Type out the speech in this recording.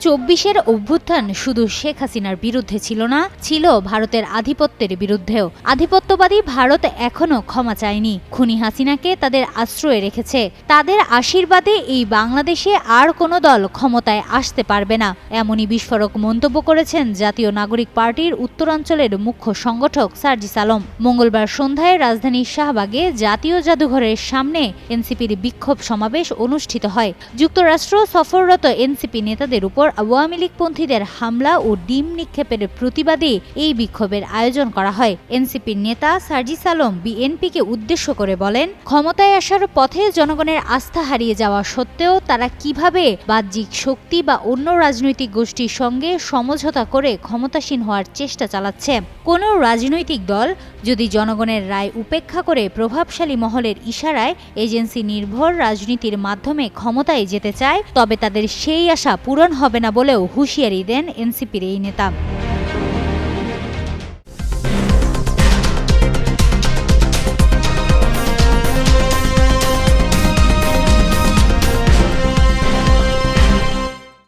চব্বিশের অভ্যুত্থান শুধু শেখ হাসিনার বিরুদ্ধে ছিল না, ছিল ভারতের আধিপত্যের বিরুদ্ধেও। আধিপত্যবাদী ভারত এখনও ক্ষমা চায়নি। খুনি হাসিনাকে তাদের আশ্রয়ে রেখেছে। তাদের আশীর্বাদে এই বাংলাদেশে আর কোনো দল ক্ষমতায় আসতে পারবে না। এমনই বিস্ফোরক মন্তব্য করেছেন জাতীয় নাগরিক পার্টির উত্তরাঞ্চলের মুখ্য সংগঠক সার্জিস আলম। মঙ্গলবার সন্ধ্যায় রাজধানীর শাহবাগে জাতীয় জাদুঘরের সামনে এনসিপির বিক্ষোভ সমাবেশ অনুষ্ঠিত হয়। যুক্তরাষ্ট্র সফররত এনসিপি নেতাদের উপর আওয়ামী লীগপন্থীদের হামলা ও ডিম নিক্ষেপের প্রতিবাদে এই বিক্ষোভের আয়োজন করা হয়। এনসিপির নেতা সার্জিস আলম বিএনপিকে উদ্দেশ্য করে বলেন, ক্ষমতায় আসার পথে জনগণের আস্থা হারিয়ে যাওয়া সত্ত্বেও তারা কীভাবে বাহ্যিক শক্তি বা অন্য রাজনৈতিক গোষ্ঠীর সঙ্গে সমঝোতা করে ক্ষমতাসীন হওয়ার চেষ্টা চালাচ্ছে। কোনো রাজনৈতিক দল যদি জনগণের রায় উপেক্ষা করে প্রভাবশালী মহলের ইশারায় এজেন্সি নির্ভর রাজনীতির মাধ্যমে ক্ষমতায় যেতে চায়, তবে তাদের সেই আশা পূরণ হবে না বলেও হুঁশিয়ারি দেন এনসিপির এই নেতা।